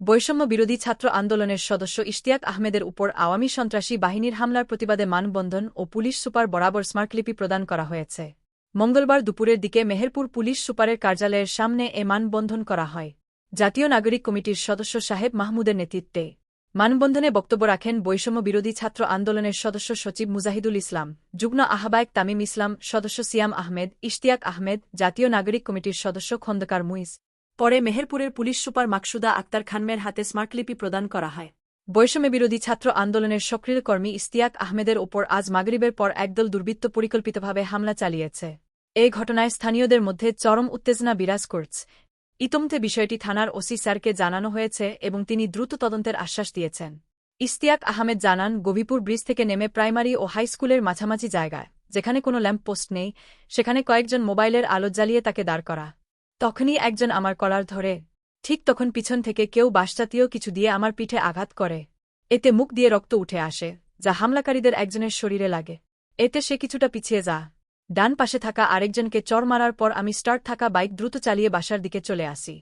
বৈষম্য বিরোধী ছাত্র আন্দোলনের সদস্য ইশতিয়াক আহমেদের উপর আওয়ামী সন্ত্রাসী বাহিনীর হামলার প্রতিবাদে মানবন্ধন ও পুলিশ সুপার বরাবর স্মারকলিপি প্রদান করা হয়েছে। মঙ্গলবার দুপুরের দিকে মেহেরপুর পুলিশ সুপারের কার্যালয়ের সামনে এ মানবন্ধন করা হয়। জাতীয় নাগরিক কমিটির সদস্য সাহেব মাহমুদের নেতৃত্বে মানবন্ধনে বক্তব্য রাখেন বৈষম্য বিরোধী ছাত্র আন্দোলনের সদস্য সচিব মুজাহিদুল ইসলাম, যুগ্ম আহ্বায়ক তামিম ইসলাম, সদস্য সিয়াম আহমেদ, ইশতিয়াক আহমেদ, জাতীয় নাগরিক কমিটির সদস্য খন্দকার মুইজ পরে মেহেরপুরের পুলিশ সুপার মাকসুদা আক্তার খানমের হাতে স্মার্টলিপি প্রদান করা হয়। বৈষম্য বিরোধী ছাত্র আন্দোলনের সক্রিয় কর্মী ইস্তিয়াক আহমেদের ওপর আজ মাগরিবের পর একদল দুর্বৃত্ত পরিকল্পিতভাবে হামলা চালিয়েছে। এই ঘটনায় স্থানীয়দের মধ্যে চরম উত্তেজনা বিরাজ করছে। ইতমধ্যে বিষয়টি থানার ওসি স্যারকে জানানো হয়েছে এবং তিনি দ্রুত তদন্তের আশ্বাস দিয়েছেন। ইস্তিয়াক আহমেদ জানান গভীপুর ব্রিজ থেকে নেমে প্রাইমারি ও হাই স্কুলের মাঝামাঝি জায়গায়, যেখানে কোনো ল্যাম্প পোস্ট নেই, সেখানে কয়েকজন মোবাইলের আলো জ্বালিয়ে তাকে দাঁড় করা। তখনই একজন আমার কলার ধরে। ঠিক তখন পিছন থেকে কেউ বাসজাতীয় কিছু দিয়ে আমার পিঠে আঘাত করে। এতে মুখ দিয়ে রক্ত উঠে আসে, যা হামলাকারীদের একজনের শরীরে লাগে। এতে সে কিছুটা পিছিয়ে যা ডান পাশে থাকা আরেকজনকে চর মারার পর আমি স্টার্ট থাকা বাইক দ্রুত চালিয়ে বাসার দিকে চলে আসি।